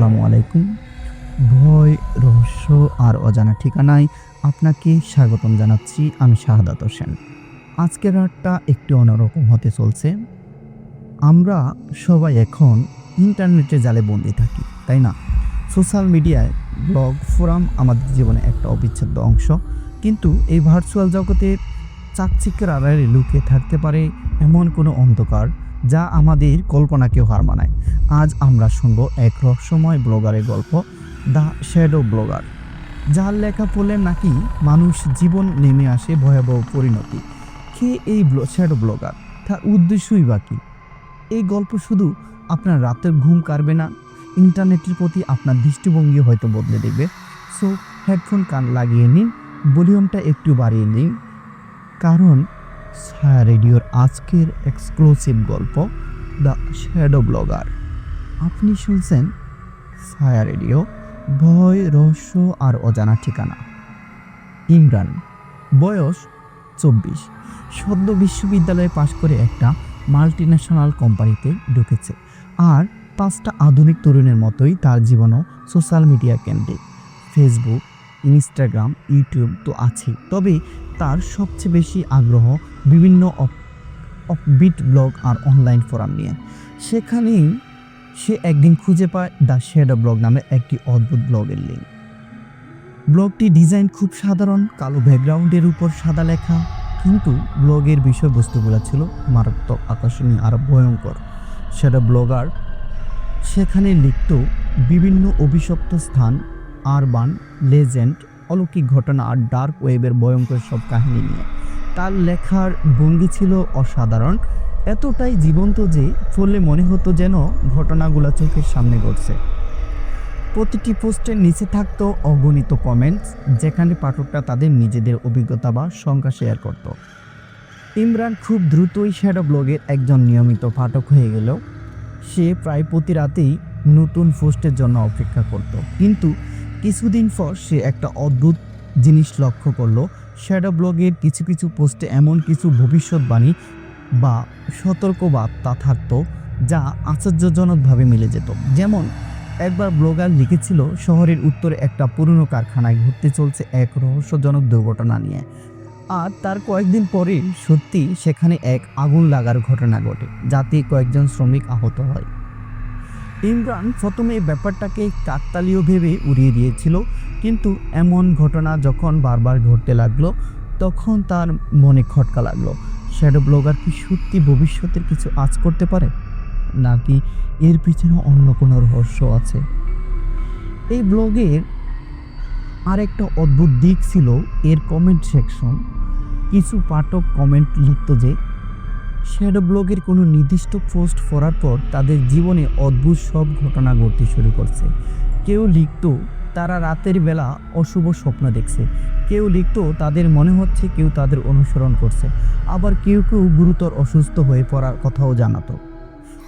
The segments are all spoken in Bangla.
আসসালামু আলাইকুম। ভয়, রহস্য আর অজানা ঠিকানায় আপনাকে স্বাগতম জানাচ্ছি আমি শাহাদাত হোসেন। আজকের রাতটা একটু অন্যরকম হতে চলছে। আমরা সবাই এখন ইন্টারনেটে জালে বন্দি থাকি, তাই না? সোশ্যাল মিডিয়ায় ব্লগ ফোরাম আমাদের জীবনে একটা অবিচ্ছেদ্য অংশ। কিন্তু এই ভার্চুয়াল জগতে চাকচিক্যের আড়ালে লুকিয়ে থাকতে পারে এমন কোনো অন্ধকার যা আমাদের কল্পনাকেও হার মানায়। আজ আমরা শুনব এক রহস্যময় ব্লগারের গল্প, দ্য শ্যাডো ব্লগার। যার লেখা পড়লে নাকি মানুষ জীবন নেমে আসে ভয়াবহ পরিণতি। কে এই শ্যাডো ব্লগার? তার উদ্দেশ্যই বা কী? এই গল্প শুধু আপনার রাতের ঘুম কাটবে না, ইন্টারনেটের প্রতি আপনার দৃষ্টিভঙ্গি হয়তো বদলে দেবে। সো, হেডফোন কান লাগিয়ে নিন, ভলিউমটা একটু বাড়িয়ে নিন। কারণ ছায়া রেডিওর আজকের এক্সক্লুসিভ গল্প দ্য শ্যাডো ব্লগার আপনি শুনছেন ছায়া রেডিও, ভয়, রহস্য আর অজানা ঠিকানা। ইমরান, বয়স চব্বিশ। সদ্য বিশ্ববিদ্যালয়ে পাশ করে একটা মাল্টিন্যাশনাল কোম্পানিতে ঢুকেছে আর পাঁচটা আধুনিক তরুণের মতোই তার জীবনও সোশ্যাল মিডিয়া কেন্দ্রিক ফেসবুক ইনস্টাগ্রাম, ইউটিউব তো আছেই। তবে তার সবচেয়ে বেশি আগ্রহ বিভিন্ন অফবিট ব্লগ আর অনলাইন ফোরাম নিয়ে। সেখানেই সে একদিন খুঁজে পায় দ্য শেডো ব্লগ নামে একটি অদ্ভুত ব্লগের লিঙ্ক। ব্লগটি ডিজাইন খুব সাধারণ, কালো ব্যাকগ্রাউন্ডের উপর সাদা লেখা, কিন্তু ব্লগের বিষয়বস্তুগুলো ছিল মারাত্মক আকর্ষণীয় আর ভয়ঙ্কর। সেটা ব্লগার সেখানে লিখত বিভিন্ন অভিশপ্ত স্থান আরবান লেজেন্ড, অলৌকিক ঘটনা আর ডার্ক ওয়েবের ভয়ঙ্কর সব কাহিনী নিয়ে। তার লেখার ভঙ্গি ছিল অসাধারণ। এতটাই জীবন্ত যে ফলে মনে হতো যেন ঘটনাগুলো চোখের সামনে ঘটছে। প্রতিটি পোস্টের নিচে থাকতো অগণিত কমেন্টস যেখানে পাঠকরা তাদের নিজেদের অভিজ্ঞতা বা সংখ্যা শেয়ার করত। ইমরান খুব দ্রুতই শ্যাডো ব্লগের একজন নিয়মিত পাঠক হয়ে গেল সে প্রায় প্রতি রাতেই নতুন পোস্টের জন্য অপেক্ষা করত। কিন্তু কিছুদিন পর সে একটা অদ্ভুত জিনিস লক্ষ্য করল। শ্যাডো ব্লগের কিছু কিছু পোস্টে এমন কিছু ভবিষ্যৎবাণী বা সতর্কবার্তা থাকতো, যা আশ্চর্যজনকভাবে মিলে যেত। যেমন, একবার ব্লগার লিখেছিল, শহরের উত্তরে একটা পুরনো কারখানায় ঘুরতে চলছে এক রহস্যজনক দুর্ঘটনা নিয়ে। আর তার কয়েকদিন পরে সত্যি সেখানে এক আগুন লাগার ঘটনা ঘটে, যাতে কয়েকজন শ্রমিক আহত হয়। ইমরান প্রথমে ব্যাপারটাকে কাকতালীয় ভেবে উড়িয়ে দিয়েছিল, কিন্তু এমন ঘটনা যখন বারবার ঘটতে লাগল, তখন তার মনে খটকা লাগল। শ্যাডো ব্লগার কি সত্যি ভবিষ্যতের কিছু আজ করতে পারে? নাকি এর পিছনে অন্য কোনো রহস্য আছে? এই ব্লগের আরেকটা অদ্ভুত দিক ছিল এর কমেন্ট সেকশন কিছু পাঠক কমেন্ট লিখত যে শ্যাডো ব্লগের কোনো নির্দিষ্ট পোস্ট পড়ার পর তাদের জীবনে অদ্ভুত সব ঘটনা ঘটতে শুরু করছে। কেউ লিখত, তারা রাতের বেলা অশুভ স্বপ্ন দেখছে। কেউ লিখত, তাদের মনে হচ্ছে কেউ তাদের অনুসরণ করছে। আবার কেউ কেউ গুরুতর অসুস্থ হয়ে পড়ার কথাও জানাতো।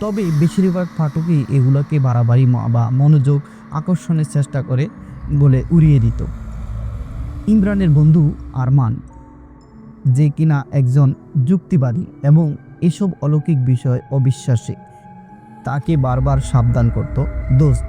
তবে বেশিরভাগ পাঠকই এগুলোকে বাড়াবাড়ি বা মনোযোগ আকর্ষণের চেষ্টা করে বলে উড়িয়ে দিত। ইমরানের বন্ধু আরমান যে কিনা একজন যুক্তিবাদী এবং এসব অলৌকিক বিষয় অবিশ্বাসী। তাকে বারবার সাবধান করত দোস্ত।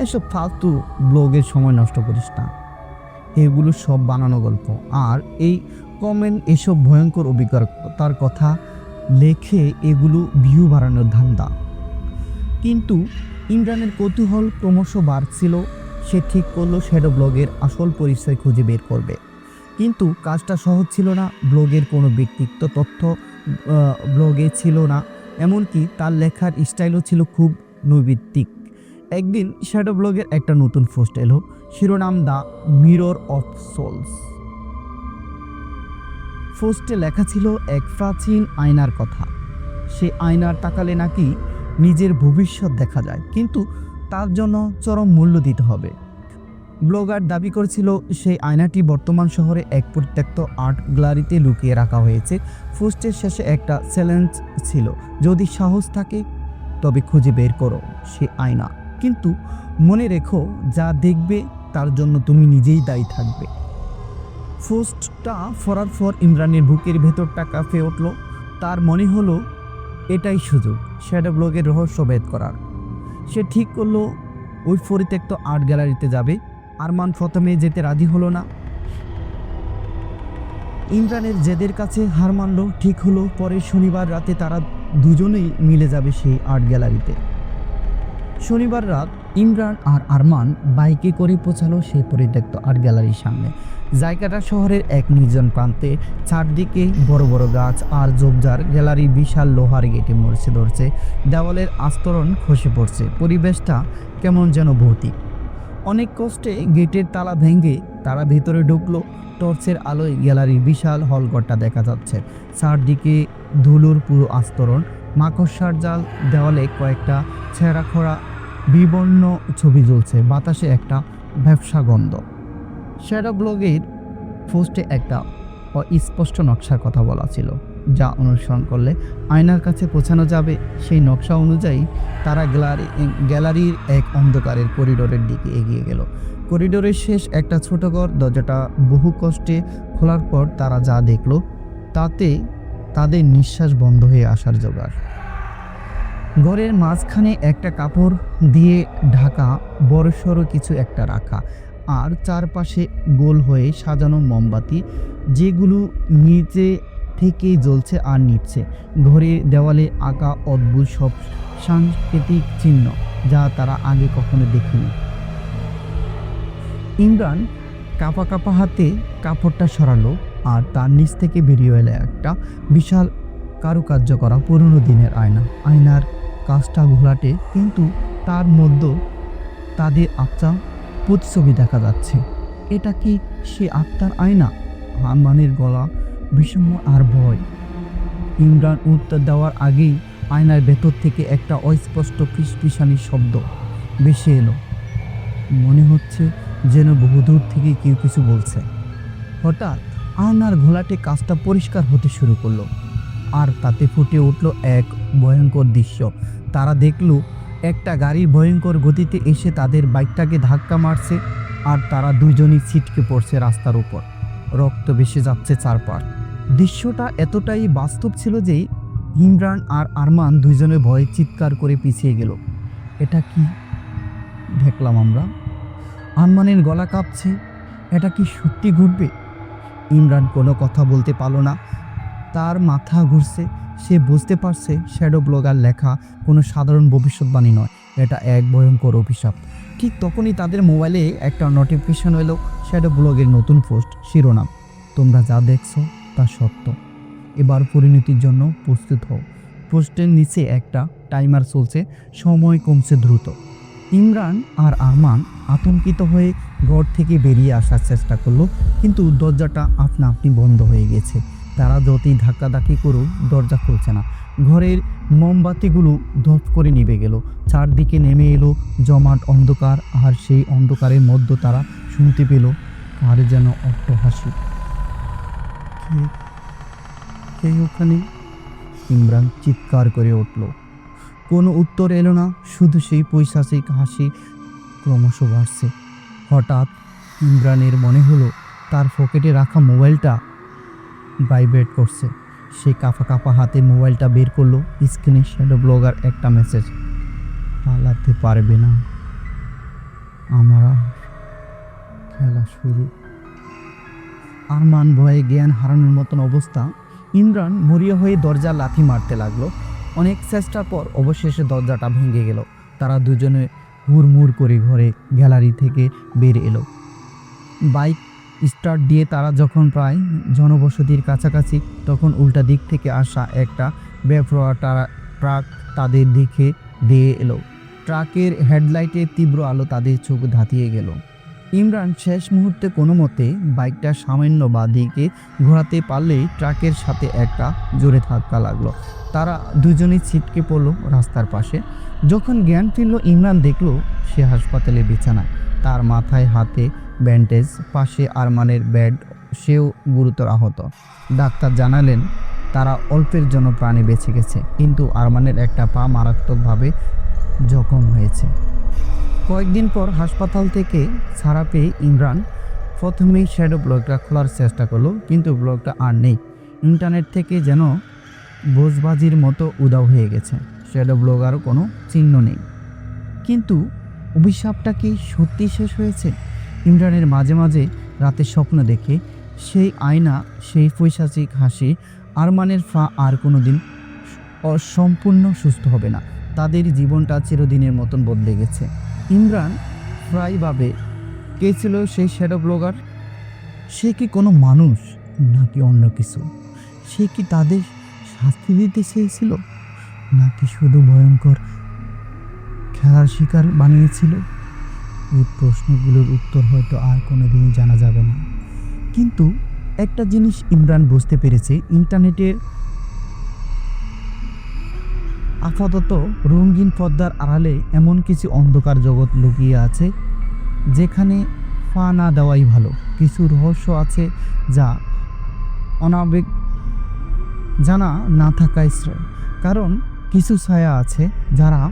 এসব ফালতু ব্লগের সময় নষ্ট করিস না। এগুলো সব বানানো গল্প। আর এই কমেন্ট এসব ভয়ঙ্কর অভিজ্ঞতার কথা লেখে এগুলো ভিউ বাড়ানোর ধান্দা। কিন্তু ইমরানের কৌতূহল ক্রমশ বাড়ছিল। সে ঠিক করল শ্যাডো ব্লগের আসল পরিচয় খুঁজে বের করবে। কিন্তু কাজটা সহজ ছিল না, ব্লগের কোনো ব্যক্তিত্ব তথ্য ব্লগে ছিল না, এমনকি তার লেখার স্টাইলও ছিল খুব নৈবিত্তিক। একদিন শ্যাডো ব্লগের একটা নতুন পোস্ট এলো, শিরোনাম দ্য মিরর অফ সোলস পোস্টে লেখা ছিল এক প্রাচীন আয়নার কথা। সে আয়নার তাকালে নাকি নিজের ভবিষ্যৎ দেখা যায়, কিন্তু তার জন্য চরম মূল্য দিতে হবে। ব্লগার দাবি করেছিল, সেই আয়নাটি বর্তমান শহরে এক পরিত্যক্ত আর্ট গ্যালারিতে লুকিয়ে রাখা হয়েছে। পোস্টের শেষে একটা চ্যালেঞ্জ ছিল, যদি সাহস থাকে, তবে খুঁজে বের করো সে আয়না। কিন্তু মনে রেখো, যা দেখবে, তার জন্য তুমি নিজেই দায়ী থাকবে। পোস্টটা ফরার ফর ইমরানের বুকের ভেতরটা কাঁপে উঠল। তার মনে হলো, এটাই সুযোগ, শ্যাডো ব্লগের রহস্য ভেদ করার। সে ঠিক করল, ওই পরিত্যক্ত আর্ট গ্যালারিতে যাবে। আরমান প্রথমে যেতে রাজি হলো না। ইমরানের জেদের কাছে হার মানল, ঠিক হলো, পরে শনিবার রাতে তারা দুজনেই মিলে যাবে সেই আর্ট গ্যালারিতে। শনিবার রাত ইমরান আর আরমান বাইকে করে পৌঁছালো সেই পরিত্যক্ত আর্ট গ্যালারির সামনে। জায়গাটা শহরের এক নির্জন প্রান্তে, চারদিকে বড় বড় গাছ আর জোবজার গ্যালারি বিশাল লোহার গেটে মরছে ধরছে, দেওয়ালের আস্তরণ খসে পড়ছে, পরিবেশটা কেমন যেন ভৌতিক। অনেক কষ্টে গেটের তালা ভেঙে তারা ভেতরে ঢুকলো। টর্চের আলোয় গ্যালারির বিশাল হলঘরটা দেখা যাচ্ছে। চারদিকে ধুলোর পুরো আস্তরণ। মাকড়সার জাল দেওয়ালে কয়েকটা ছেঁড়া খোড়া বিবর্ণ ছবি জ্বলছে বাতাসে একটা ব্যবসা গন্ধ। শ্যাডো ব্লগের পোস্টে একটা অস্পষ্ট নকশার কথা বলা ছিল। যা অনুসরণ করলে আয়নার কাছে পৌঁছানো যাবে। সেই নকশা অনুযায়ী তারা গ্যালারি, গ্যালারির এক অন্ধকারের করিডোরের দিকে এগিয়ে গেল। করিডোরের শেষ একটা ছোট ঘর দরজাটা বহু কষ্টে খোলার পর তারা যা দেখল, তাতে তাদের নিঃশ্বাস বন্ধ হয়ে আসার জোগাড়। ঘরের মাঝখানে একটা কাপড় দিয়ে ঢাকা বড়সড় কিছু একটা রাখা আর চারপাশে গোল হয়ে সাজানো মোমবাতি, যেগুলো নিচে থেকেই জ্বলছে আর নিচ্ছে ঘরের দেওয়ালে আঁকা অদ্ভুত সব সাংস্কৃতিক চিহ্ন যা তারা আগে কখনো দেখেনি। ইমরান কাপা কাপা হাতে কাপড়টা সরালো আর তার নিচ থেকে বেরিয়ে এলো একটা বিশাল কারুকার্য করা পুরনো দিনের আয়না। আয়নার কাজটা ঘোলাটে, কিন্তু তার মধ্যে তাদের আত্মা প্রতিছবি দেখা যাচ্ছে। এটা কি সে আত্মার আয়না? হানমানের গলা বিষণ্ণ আর ভয়। ইমরান উত্তর দেওয়ার আগেই আয়নার ভেতর থেকে একটা অস্পষ্ট ফিসফিসানি শব্দ ভেসে এলো। মনে হচ্ছে যেন বহুদূর থেকে কেউ কিছু বলছে। হঠাৎ আয়নার ঘোলাটে কাজটা পরিষ্কার হতে শুরু করল আর তাতে ফুটে উঠল এক ভয়ঙ্কর দৃশ্য। তারা দেখল একটা গাড়ির ভয়ঙ্কর গতিতে এসে তাদের বাইকটাকে ধাক্কা মারছে আর তারা দুজনই ছিটকে পড়ছে রাস্তার উপর। রক্ত ভেসে যাচ্ছে চারপাশ। দৃশ্যটা এতটাই বাস্তব ছিল যে ইমরান আর আরমান দুইজনে ভয়ে চিৎকার করে পিছিয়ে গেল। এটা কি দেখলাম আমরা? আরমানের গলা কাঁপছে। এটা কি সত্যি ঘটবে? ইমরান কোনো কথা বলতে পারল না। তার মাথা ঘুরছে। সে বুঝতে পারছে শ্যাডো ব্লগার লেখা কোনো সাধারণ ভবিষ্যৎবাণী নয়। এটা এক ভয়ঙ্কর অভিশাপ। ঠিক তখনই তাদের মোবাইলে একটা নোটিফিকেশন এলো শ্যাডো ব্লগের নতুন পোস্ট শিরোনাম। তোমরা যা দেখছ তা সত্য। এবার পরিণতির জন্য প্রস্তুত হও। পোস্টের নিচে একটা টাইমার চলছে, সময় কমছে দ্রুত। ইমরান আর আরমান আতঙ্কিত হয়ে ঘর থেকে বেরিয়ে আসার চেষ্টা করল, কিন্তু দরজাটা আপনা আপনি বন্ধ হয়ে গেছে। তারা যতই ধাক্কাধাক্কি করুক, দরজা খুলছে না। ঘরের মোমবাতিগুলো ধপ করে নিভে গেল। চারদিকে নেমে এলো জমাট অন্ধকার, আর সেই অন্ধকারের মধ্যে তারা শুনতে পেল, কার যেন অট্ট হাসি কে ওখানে ইমরান চিৎকার করে উঠল। কোনো উত্তর এলো না, শুধু সেই পৈশাচিক হাসি ক্রমশ বাড়ছে। হঠাৎ ইমরানের মনে হলো, তার পকেটে রাখা মোবাইলটা ভাইব্রেট করছে। সে কাঁপা কাঁপা হাতে মোবাইলটা বের করল, স্ক্রিনে শ্যাডো ব্লগার একটা মেসেজ পালাতে পারবে না। আমার খেলা শুরু আরমান ভয়ে জ্ঞান হারানোর মতন অবস্থা। ইমরান মরিয়া হয়ে দরজা লাথি মারতে লাগল। অনেক চেষ্টার পর অবশেষে দরজাটা ভেঙে গেল। তারা দুজনে হুড়মুড় করে ঘরে গ্যালারি থেকে বের এলো। বাইক স্টার্ট দিয়ে তারা যখন প্রায় জনবসতির কাছাকাছি, তখন উল্টা দিক থেকে আসা একটা বেফরোয়া ট্রাক তাদের দিকে দিয়ে এলো। ট্রাকের হেডলাইটের তীব্র আলো তাদের চোখ ধাতিয়ে গেল। ইমরান শেষ মুহূর্তে কোনো মতে বাইকটা সামান্য বা দিকে ঘোরাতে পারলেই ট্রাকের সাথে একটা জোরে ধাক্কা লাগল। তারা দুজনেই ছিটকে পড়ল রাস্তার পাশে। যখন জ্ঞান ফিরল, ইমরান দেখল সে হাসপাতালে বিছানায়। তার মাথায় হাতে ব্যান্ডেজ, পাশে আরমানের ব্যাড সেও গুরুতর আহত। ডাক্তার জানালেন, তারা অল্পের জন্য প্রাণে বেঁচে গেছে, কিন্তু আরমানের একটা পা মারাত্মকভাবে জখম হয়েছে। কয়েকদিন পর হাসপাতাল থেকে ছাড়া পেয়ে ইমরান প্রথমেই শ্যাডো ব্লগটা খোলার চেষ্টা করল, কিন্তু ব্লগটা আর নেই। ইন্টারনেট থেকে যেন বোঝবাজির মতো উদাও হয়ে গেছে। শ্যাডো ব্লগারও কোনো চিহ্ন নেই। কিন্তু অভিশাপটা কি সত্যি শেষ হয়েছে? ইমরানের মাঝে মাঝে রাতে স্বপ্ন দেখে সেই আয়না, সেই পৈশাচিক হাসি, আরমানের ফা আর কোনো দিন সম্পূর্ণ সুস্থ হবে না। তাদের জীবনটা চিরদিনের মতন বদলে গেছে। ইমরান ভাবে, কে ছিল সেই শ্যাডো ব্লগার সে কি কোনো মানুষ নাকি অন্য কিছু? সে কি তাদের শাস্তি দিতে চেয়েছিল? নাকি শুধু ভয়ঙ্কর খেলার শিকার বানিয়েছিল? এই প্রশ্নগুলোর উত্তর হয়তো আর কোনো দিনই জানা যাবে না। কিন্তু একটা জিনিস ইমরান বুঝতে পেরেছে, ইন্টারনেটের আপাতত রঙিন পর্দার আড়ালে এমন কিছু অন্ধকার জগৎ লুকিয়ে আছে, যেখানে পা না দেওয়াই ভালো। কিছু রহস্য আছে যা অনাবেগ জানা না থাকাই শ্রেয়। কারণ কিছু ছায়া আছে যারা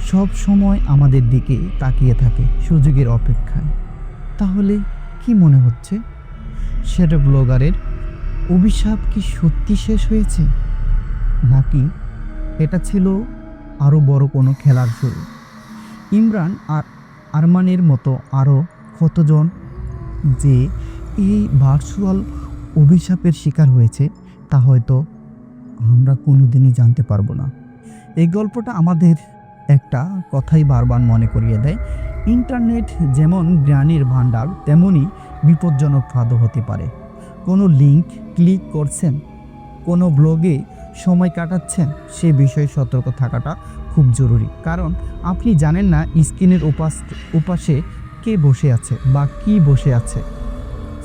সব সময় আমাদের দিকে তাকিয়ে থাকে সুযোগের অপেক্ষায়। তাহলে কি মনে হচ্ছে? সেটা ব্লগারের অভিশাপ কি সত্যি শেষ হয়েছে? নাকি এটা ছিল আরও বড় কোনো খেলার শুরু। ইমরান আর আরমানের মতো আরও কতজন যে এই ভার্চুয়াল অভিশাপের শিকার হয়েছে, তা হয়তো আমরা কোনোদিনই জানতে পারব না। এই গল্পটা আমাদের একটা কথাই বারবার মনে করিয়ে দেয়, ইন্টারনেট যেমন জ্ঞানের ভাণ্ডার তেমনই বিপজ্জনক ফাঁদও হতে পারে। কোনো লিঙ্ক ক্লিক করছেন, কোনো ব্লগে সময় কাটাচ্ছেন, সে বিষয়ে সতর্ক থাকাটা খুব জরুরি। কারণ আপনি জানেন না স্ক্রিনের উপাস, উপাসে কে বসে আছে বা কি বসে আছে।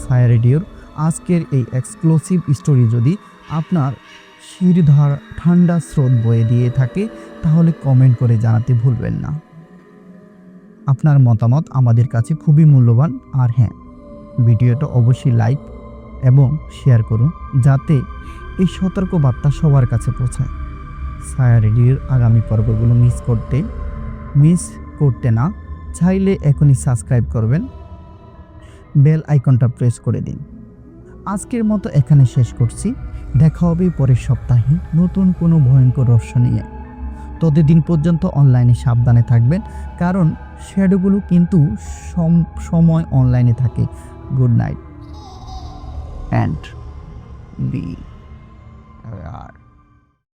সায়া রেডিওর আজকের এই এক্সক্লুসিভ স্টোরি যদি আপনার শিরধার ঠান্ডা স্রোত বয়ে দিয়ে থাকে, তাহলে কমেন্ট করে জানাতে ভুলবেন না। আপনার মতামত আমাদের কাছে খুবই মূল্যবান, আর হ্যাঁ ভিডিওটা অবশ্যই লাইক এবং শেয়ার করুন, যাতে এই সতর্ক বার্তা সবার কাছে পৌঁছায়। সায়া রেডিওর আগামী পর্বগুলো মিস করতে মিস করতে না, চাইলে এখনই সাবস্ক্রাইব করবেন। বেল আইকনটা প্রেস করে দিন। আজকের মতো এখানে শেষ করছি। দেখা হবে পরের সপ্তাহে নতুন কোনো ভয়ঙ্কর রহস্য নিয়ে। ততদিন পর্যন্ত অনলাইনে সাবধানে থাকবেন, কারণ শ্যাডোগুলো কিন্তু সম- সময় অনলাইনে থাকে। Good night and B